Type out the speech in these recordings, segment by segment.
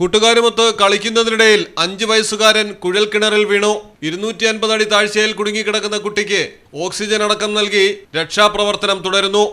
കൂട്ടുകാരുമൊത്ത് കളിക്കുന്നതിനിടയിൽ അഞ്ചു വയസ്സുകാരൻ കുഴൽ കിണറിൽ വീണു. ഇരുന്നൂറ്റി അൻപത് അടി താഴ്ചയിൽ കുടുങ്ങിക്കിടക്കുന്ന കുട്ടിക്ക് ഓക്സിജൻ അടക്കം നൽകി രക്ഷാപ്രവർത്തനം തുടരുന്നു.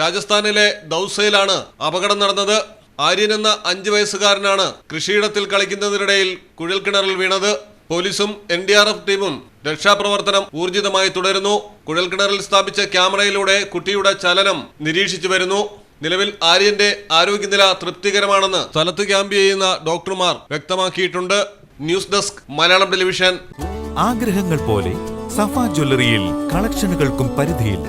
രാജസ്ഥാനിലെ ദൗസയിലാണ് അപകടം നടന്നത്. ആര്യൻ എന്ന അഞ്ച് വയസ്സുകാരനാണ് കൃഷിയിടത്തിൽ കളിക്കുന്നതിനിടയിൽ കുഴൽക്കിണറിൽ വീണത്. പോലീസും എൻ ഡി ആർ എഫ് ടീമും രക്ഷാപ്രവർത്തനം ഊർജിതമായി തുടരുന്നു. കുഴൽക്കിണറിൽ സ്ഥാപിച്ച ക്യാമറയിലൂടെ കുട്ടിയുടെ ചലനം നിരീക്ഷിച്ചു വരുന്നു. നിലവിൽ ആര്യന്റെ ആരോഗ്യനില തൃപ്തികരമാണെന്ന് സ്ഥലത്ത് ക്യാമ്പ് ചെയ്യുന്ന ഡോക്ടർമാർ വ്യക്തമാക്കിയിട്ടുണ്ട്. News desk Malayalam television. ആഗ്രഹങ്ങൾ പോലെ സഫ ജ്വല്ലറിയിൽ കളക്ഷനുകൾക്കും പരിധിയില്ല.